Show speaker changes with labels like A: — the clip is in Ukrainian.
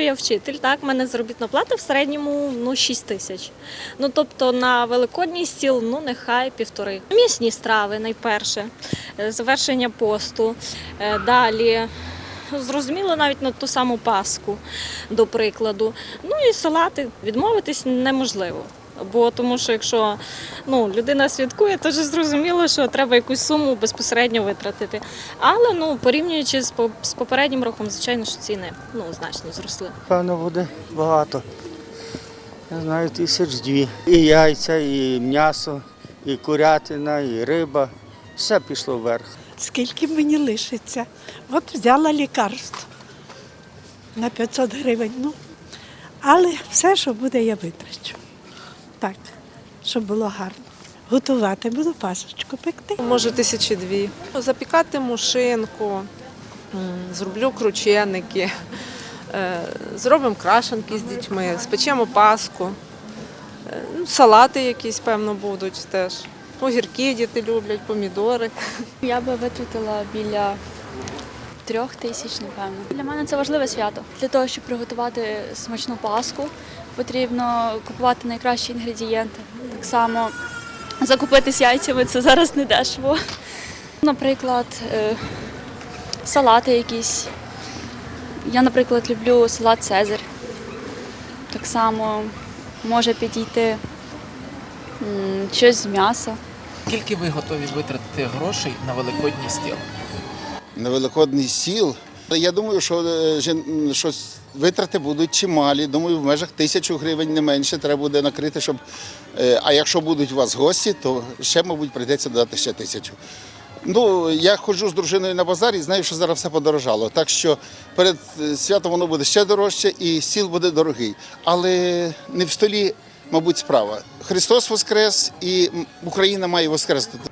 A: Я вчитель, так, в мене заробітна плата в середньому ну, 6 тисяч. Ну, тобто на великодній стіл, ну, нехай півтори. М'ясні страви найперше, е, завершення посту. Е, Далі, зрозуміло, навіть на ту саму паску, до прикладу. Ну і салати відмовитись неможливо. Бо тому що якщо ну, людина святкує, то ж зрозуміло, що треба якусь суму безпосередньо витратити. Але ну, порівнюючи з, по- з попереднім роком, звичайно, що ціни ну, значно зросли.
B: Певно, буде багато. Я знаю, тисяч дві. І яйця, і м'ясо, і курятина, і риба. Все пішло вверх.
C: Скільки мені лишиться? От взяла лікарство на 500 гривень. Ну, але все, що буде, я витрачу. Так, щоб було гарно. Готувати буду пасочку пекти.
D: Може, тисячі дві. Запікати мушинку, зроблю крученики, е, зробимо крашенки з дітьми, спечемо паску, Е, ну, салати якісь, певно, будуть теж. Огірки діти люблять, помідори.
E: Я би витратила біля трьох тисяч, напевно. Для мене це важливе свято. Для того, щоб приготувати смачну паску, потрібно купувати найкращі інгредієнти. Так само закупитись яйцями це зараз не дешево. Наприклад, е, салати якісь. Я, наприклад, люблю салат Цезарь. Так само може підійти щось з м'яса.
F: Скільки ви готові витратити грошей на великодній стіл?
G: На великодний сіл. Я думаю, що, е, що витрати будуть чималі. Думаю, в межах тисячу гривень не менше треба буде накрити, щоб. е, А якщо будуть у вас гості, то ще, мабуть, прийдеться додати ще тисячу. Ну, я ходжу з дружиною на базар і знаю, що зараз все подорожало. Так що перед е, святом воно буде ще дорожче і сіл буде дорогий. Але не в столі, мабуть, справа. Христос Воскрес і Україна має воскреснути.